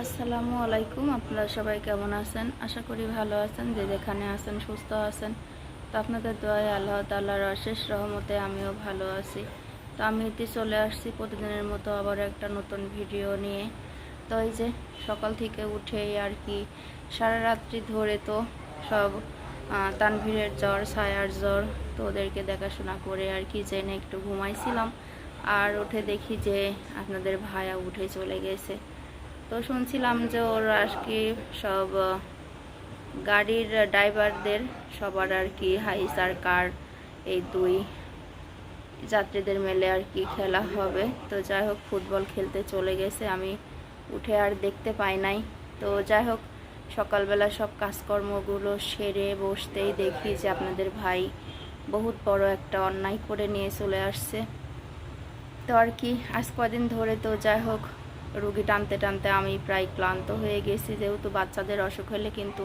আসসালামু আলাইকুম, আপনারা সবাই কেমন আছেন? আশা করি ভালো আছেন, যে যেখানে আছেন সুস্থ আছেন। তো আপনাদের দোয়ায় আল্লাহ তাল্লাহর অশেষ রহমতে আমিও ভালো আছি। তো আমি এতে চলে আসছি প্রতিদিনের মতো আবার একটা নতুন ভিডিও নিয়ে। তো এই যে সকাল থেকে উঠেই আর কি সারা রাত্রি ধরে তো সব তানভীরের জ্বর, ছায়ার জ্বর, তো ওদেরকে দেখাশোনা করে আর কি জেনে একটু ঘুমাইছিলাম। আর উঠে দেখি যে আপনাদের ভাইয়া উঠে চলে গেছে। তো শুনছিলাম যে ওর আর কি সব গাড়ির ড্রাইভারদের সবার আর কি হাইস আর কার এই দুই যাত্রীদের মেলে আর কি খেলা হবে। তো যাই হোক, ফুটবল খেলতে চলে গেছে। আমি উঠে আর দেখতে পাই নাই। তো যাই হোক, সকালবেলা সব কাজকর্মগুলো সেরে বসতেই দেখি যে আপনাদের ভাই বহুত বড় একটা অন্যায় করে নিয়ে চলে আসছে। তো আর কি, আজ কদিন ধরে তো যাই হোক রুগী টানতে টানতে আমি প্রায় ক্লান্ত হয়ে গেছি, যেহেতু বাচ্চাদের অসুখ হলে কিন্তু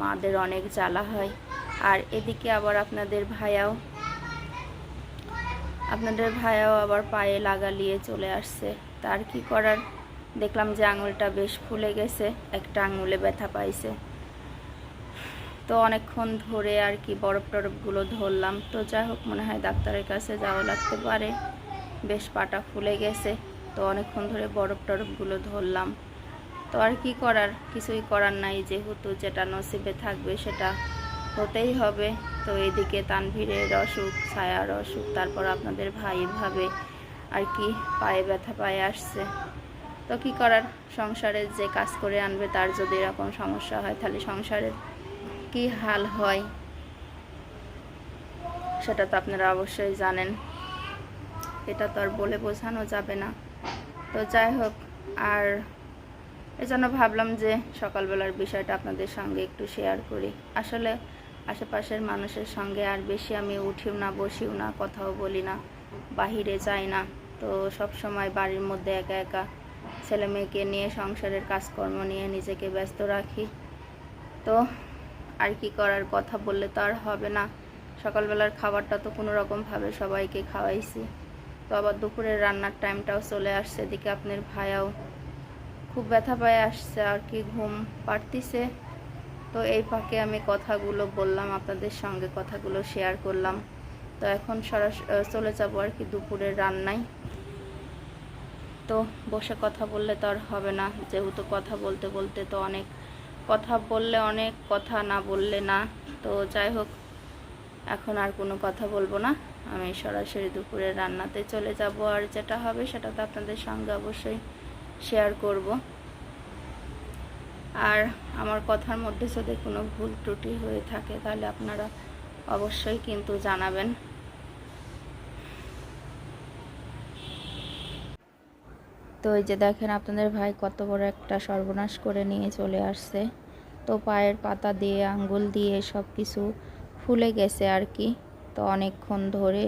মাদের অনেক জ্বালা হয়। আর এদিকে আবার আপনাদের ভাইয়াও আপনাদের ভাইয়াও আবার পায়ে লাগালিয়ে চলে আসছে। তার কি করার? দেখলাম যে আঙুলটা বেশ ফুলে গেছে, একটা আঙুলে ব্যথা পাইছে। তো অনেকক্ষণ ধরে আর কি বরফ টরফগুলো ধরলাম। তো যাই হোক, মনে হয় ডাক্তারের কাছে যাওয়া লাগতে পারে। বেশ পাটা ফুলে গেছে। তো অনেকক্ষণ ধরে বরফ টরফগুলো ধরলাম। তো আর কি করার? কিছুই করার নাই, যেহেতু যেটা নসিবে থাকবে সেটা হতেই হবে। তো এদিকে তানভীরের অসুখ, ছায়ার অসুখ, তারপর আপনাদের ভাই ভাবে আর কি পায়ে ব্যথা পায়ে আসছে। তো কি করার? সংসারে যে কাজ করে আনবে তার যদি এরকম সমস্যা হয়, তাহলে সংসারের কি হাল হয়? সেটা তো আপনারা অবশ্যই জানেন। এটা তো আর বলে বোঝানো যাবে না। তো যাই হোক, আর এজন্য ভাবলাম যে সকালবেলার বিষয়টা আপনাদের সঙ্গে একটু শেয়ার করি। আসলে আশেপাশের মানুষের সঙ্গে আর বেশি আমি উঠিও না, বসিও না, কথাও বলি না, বাহিরে যাই না। তো সব সময় বাড়ির মধ্যে একা একা ছেলে মেয়েকে নিয়ে সংসারের কাজকর্ম নিয়ে নিজেকে ব্যস্ত রাখি। তো আর কি করার কথা বললে তো আর হবে না। সকালবেলার খাবারটা তো কোনো রকমভাবে সবাইকে খাওয়াইছি। তো আবার দুপুরের রান্নার টাইমটাও চলে আসছে, এদিকে আপনার ভাইয়াও খুব ব্যথা পায়ে আসছে, আর কি ঘুম পাড়তিছে। তো এই ফাঁকে আমি কথাগুলো বললাম, আপনাদের সঙ্গে কথাগুলো শেয়ার করলাম। তো এখন সরাসরি চলে যাব আর কি দুপুরের রান্নায়। তো বসে কথা বললে তো আর হবে না, যেহেতু কথা বলতে বলতে তো অনেক কথা বললে অনেক, কথা না বললে না। তো যাই হোক এখন আর কোনো কথা বলব না। আমি সরাসরি দুপুরের রান্নাতে চলে যাব আর যেটা হবে সেটা তো আপনাদের সঙ্গে অবশ্যই শেয়ার করব। আর আমার কথার মধ্যে যদি কোনো ভুল ত্রুটি হয়ে থাকে তাহলে আপনারা অবশ্যই কিন্তু জানাবেন। তো এই যে দেখেন আপনাদের ভাই কত বড় একটা সর্বনাশ করে নিয়ে চলে আসছে। তো পায়ের পাতা দিয়ে, আঙ্গুল দিয়ে সব কিছু ফুলে গেছে আর কি। তো অনেকক্ষণ ধরে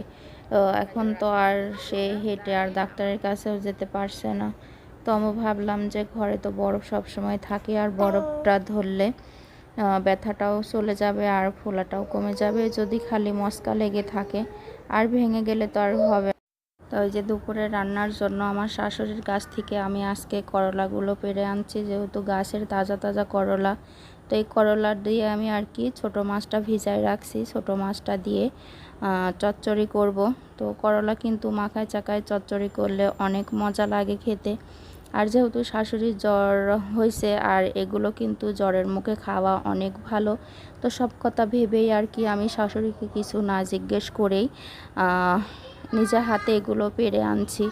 এখন তো আর সে হেঁটে আর ডাক্তারের কাছেও যেতে পারছে না। তো আমি ভাবলাম যে ঘরে তো বরফ সব সময় থাকে আর বরফটা ধরলে ব্যথাটাও চলে যাবে আর ফোলাটাও কমে যাবে। যদি খালি মস্কা লেগে থাকে, আর ভেঙে গেলে তো আর হবে। তো ওই যে দুপুরে রান্নার জন্য আমার শাশুড়ির গাছ থেকে আমি আজকে করলাগুলো পেরে আনছি, যেহেতু গাছের তাজা তাজা করলা তো এই করলা দিয়ে আমি আর কি ছোট মাছটা ভিজায় রাখছি। ছোট মাছটা দিয়ে চচ্চড়ি করব। তো করলা কিন্তু মাখায় চাকায় চচ্চড়ি করলে অনেক মজা লাগে খেতে। আর যেহেতু শাশুড়ির জ্বর হয়েছে আর এগুলো কিন্তু জ্বরের মুখে খাওয়া অনেক ভালো তো সব কথা ভেবেই আর কি আমি শাশুড়িকে কিছু না জিজ্ঞেস করেই আহ, নিজে হাতে এগুলো পেরে আনছি।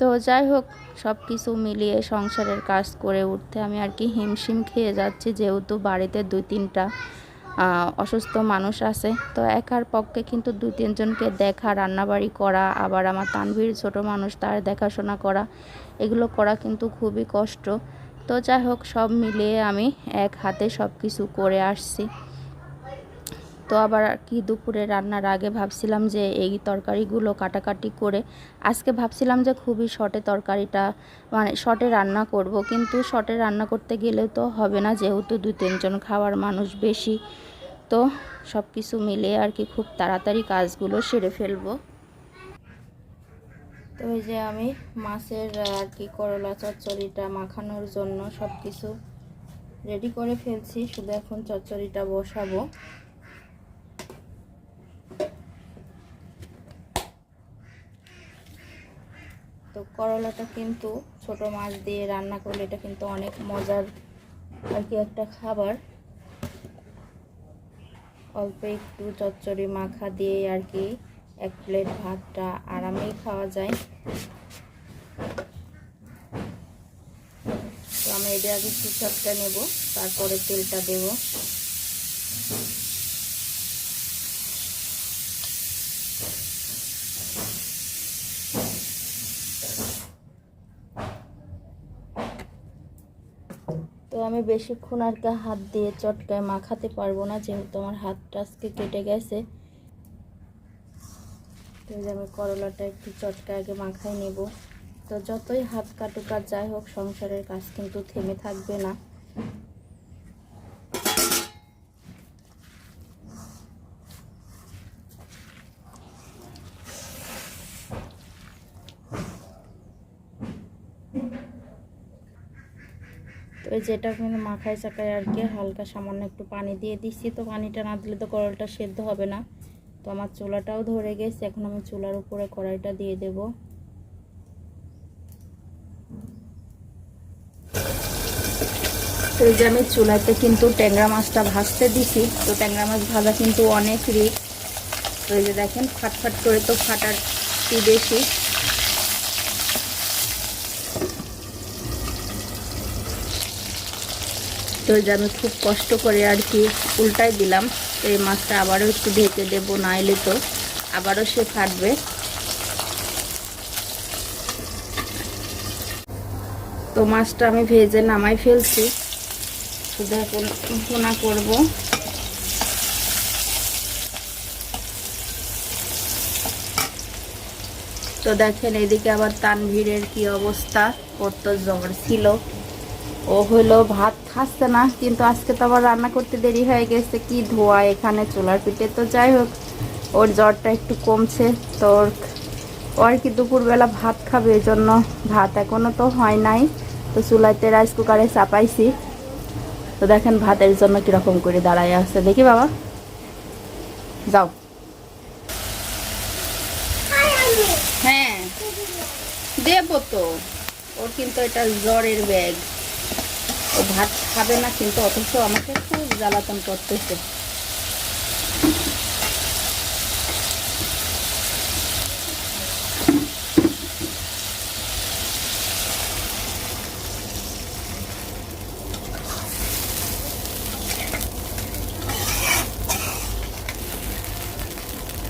তো যাই হোক সব কিছু মিলিয়ে সংসারের কাজ করে উঠতে আমি আর কি হিমশিম খেয়ে যাচ্ছি, যেহেতু বাড়িতে দুই তিনটা অসুস্থ মানুষ আছে। তো একার পক্ষে কিন্তু দুই তিনজনকে দেখা, রান্নাবাড়ি করা, আবার আমার তানভীর ছোট মানুষ, তার দেখাশোনা করা, এগুলো করা কিন্তু খুবই কষ্ট। তো যাই হোক, সব মিলিয়ে আমি এক হাতে সব কিছু করে আসছি। তো আবার কি দুপুরে রান্নার আগে ভাবছিলাম যে এই তরকারিগুলো কাটাকাটি করে, আজকে ভাবছিলাম যে খুবই শর্টে তরকারিটা মানে শর্টে রান্না করব, কিন্তু শর্টে রান্না করতে গেলে তো হবে না, যেহেতু দু তিনজন খাওয়ার মানুষ বেশি। তো সব কিছু মিলে আর কি খুব তাড়াতাড়ি কাজগুলো সেরে ফেলব। তো ওই যে আমি মাছের আর কি করলা চচ্চড়িটা মাখানোর জন্য সব কিছু রেডি করে ফেলছি, শুধু এখন চচ্চড়িটা বসাবো। তো করলাটা কিন্তু ছোট মাছ দিয়ে রান্না করলে এটা কিন্তু অনেক মজার আর কি একটা খাবার। অল্প একটু চচ্চড়ি মাখা দিয়ে আর কি এক প্লেট ভাতটা আরামেই খাওয়া যায়। তো আমি এটা আগে সুসারটা নেব, তারপরে তেলটা দেব। আমি বেশিক্ষণ আর কি হাত দিয়ে চটকায় মাখাতে পারব না, যেহেতু আমার হাতটা আজকে কেটে গেছে। তো আমি করলাটা একটু চটকায় আগে মাখাই নেব। তো যতই হাত কাটুকার যাই হোক, সংসারের কাজ কিন্তু থেমে থাকবে না। এই যেটা কিন্তু মাখায় চাকায় আর কি, হালকা সামান্য একটু পানি দিয়ে দিচ্ছি। তো পানিটা না দিলে তো করলটা সেদ্ধ হবে না। তো আমার চুলাটাও ধরে গেছে, এখন আমি চুলার উপরে কড়াইটা দিয়ে দেব। এই যে আমি চুলাতে কিন্তু ট্যাংরা মাছটা ভাজতে দিছি। তো ট্যাংরা মাছ ভাজা কিন্তু অনেক রিক তো এই যে দেখেন, ফাটফাট করে তো ফাটার বেশি। তো আমি খুব কষ্ট করে আর কি উল্টাই দিলাম। তো এই মাছটা আবারও একটু ঢেকে দেবো, না এলে তো আবারও সে ফাটবে। তো মাছটা আমি ভেজে নামাই ফেলছি। শুধু এখন করব। তো দেখেন এদিকে আবার তানভীরের কি অবস্থা ওর তো জ্বর ছিল। ও হলো ভাত খাচ্ছে না, কিন্তু আজকে তো আবার রান্না করতে দেরি হয়ে গেছে, কি ধোয়া এখানে চুলার পিঠে তো যাই হোক, ওর জ্বরটা একটু কমছে, তো ওর কি দুপুরবেলা ভাত খাবে এই জন্য ভাত এখনও তো হয় নাই, তো চুলাইতে রাইস কুকারে চাপাইছি, তো দেখেন ভাতের জন্য কীরকম করে দাঁড়ায় আছে, দেখি বাবা, যাও। হ্যাঁ দেবো তো, ওর কিন্তু এটা জ্বরের ব্যাগ। ও ভাত খাবে না, কিন্তু অথচ আমাকে খুব জ্বালাতন করতেছে।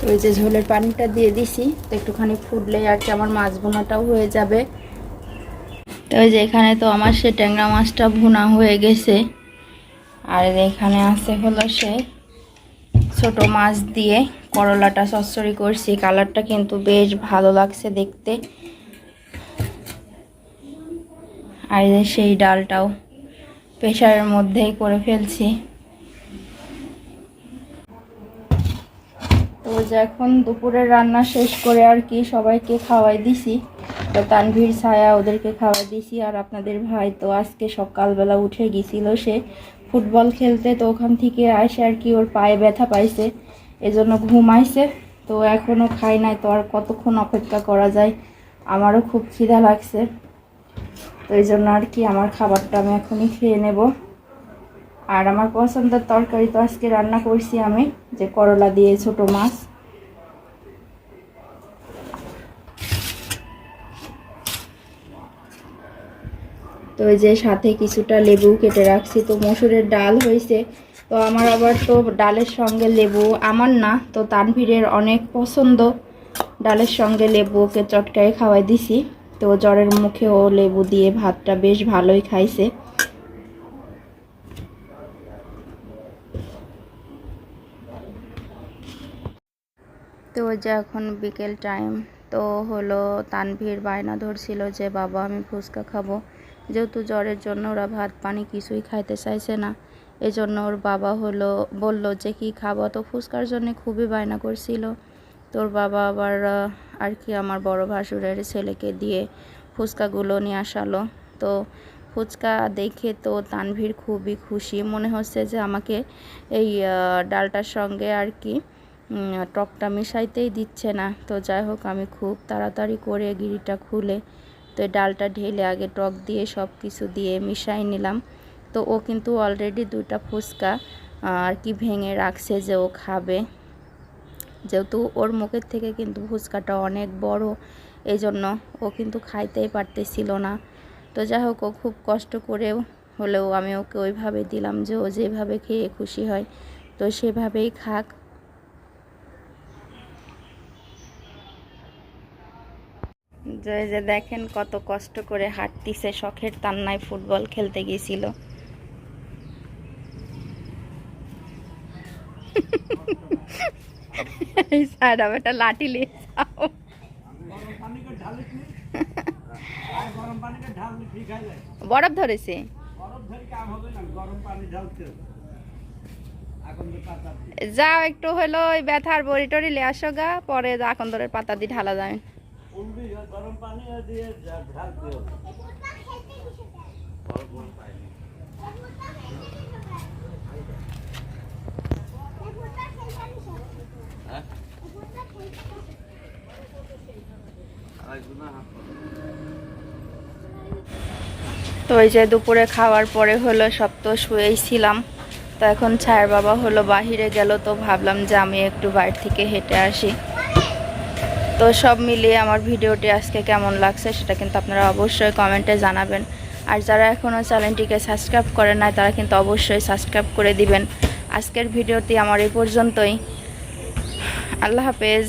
ওই যে ঝোলের পানিটা দিয়ে দিছি, তো একটুখানি ফুটলে আর কি আমার মাছ বোনাটাও হয়ে যাবে। তো ওই যে এখানে তো আমার সে ট্যাংরা মাছটা ভুনা হয়ে গেছে। আর এখানে আছে হলো সে ছোট মাছ দিয়ে করলাটা সচ্চড়ি করছি। কালারটা কিন্তু বেশ ভালো লাগছে দেখতে। আর সেই ডালটাও প্রেশারের মধ্যেই করে ফেলছি। তো এখন দুপুরের রান্না শেষ করে আর কি সবাইকে খাওয়াই দিছি। তো তানভীর ছায়া ওদেরকে খাওয়াই দিছি আর আপনাদের ভাই তো আজকে সকালবেলা উঠে গেছিল সে ফুটবল খেলতে, তো ওখান থেকে আসে আর কি, ওর পায়ে ব্যথা পাইছে, এজন্য ঘুমাইছে, তো এখনও খাই নাই, তো আর কতক্ষণ অপেক্ষা করা যায়? আমারও খুব খিদা লাগছে, তো এই জন্য আর কি আমার খাবারটা আমি এখনই খেয়ে নেব। আর আমার পছন্দের তরকারি তো আজকে রান্না করছি আমি, যে করলা দিয়ে ছোট মাছ। তো এই যে সাথে কিছুটা লেবু কেটে রাখছি। তো মসুরের ডাল হয়েছে। তো আমার আবার তো ডালের সঙ্গে লেবু আমার না, তো তানভীরের অনেক পছন্দ। ডালের সঙ্গে লেবু ওকে চটকায় খাওয়াই দিছি। তো জ্বরের মুখে ও লেবু দিয়ে ভাতটা বেশ ভালোই খাইছে। তো ওই যে এখন বিকেল টাইম। তো হলো তানভীর বায়না ধরছিল যে, বাবা, আমি ফুচকা খাব। যেহেতু জ্বরের জন্য ওরা ভাত, পানি কিছুই খাইতে চাইছে না। এজন্য ওর বাবা হলো, বলল যে, কি খাব? তো ফুচকার জন্য খুবই বায়না করছিল। তোর বাবা আবার আর কি আমার বড় ভাসুরের ছেলেকে দিয়ে ফুচকাগুলো নিয়ে আসালো। তো ফুচকা দেখে তো তানভীর খুবই খুশি। মনে হচ্ছে যে আমাকে এই ডালটার সঙ্গে আর কি টকটা মিশাইতেই দিচ্ছে না। তো যাই হোক, আমি খুব তাড়াতাড়ি করে গিরিটা খুলে তো ডালটা ঢেলে আগে টক দিয়ে সব কিছু দিয়ে মিশাই নিলাম। তো ও কিন্তু অলরেডি দুইটা ফুচকা আর কি ভেঙে রাখছে যে ও খাবে। যেহেতু ওর মুখের থেকে কিন্তু ফুচকাটা অনেক বড় এই জন্য ও কিন্তু খাইতেই পারতেছিল না। তো যাই হোক, ও খুব কষ্ট করে হলেও আমি ওকে ওইভাবে দিলাম যে ও যেভাবে খেয়ে খুশি হয়, তো সেভাবেই খাক। যে যে দেখেন কত কষ্ট করে হাঁটতিছে, শখের তান্নায় ফুটবল খেলতে গিয়েছিল যাও। যায় বরফ ধরেছে। যাও, একটু হলো ওই ব্যথার বড়ি টরি আসো গা, পরে ধরে পাতা দিয়ে ঢালা হ্যাঁ? তো ওই যে দুপুরে খাওয়ার পরে হলো সব তো শুয়েই ছিলাম। তো এখন ছায়ের বাবা হলো বাহিরে গেল, তো ভাবলাম যে আমি একটু বাইরে থেকে হেঁটে আসি। তো সব মিলিয়ে আমার ভিডিওটি আজকে কেমন লাগছে সেটা কিন্তু আপনারা অবশ্যই কমেন্টে জানাবেন। আর যারা এখনও চ্যানেলটিকে সাবস্ক্রাইব করেন না তারা কিন্তু অবশ্যই সাবস্ক্রাইব করে দিবেন। আজকের ভিডিওটি আমার এই পর্যন্তই। আল্লাহ হাফেজ।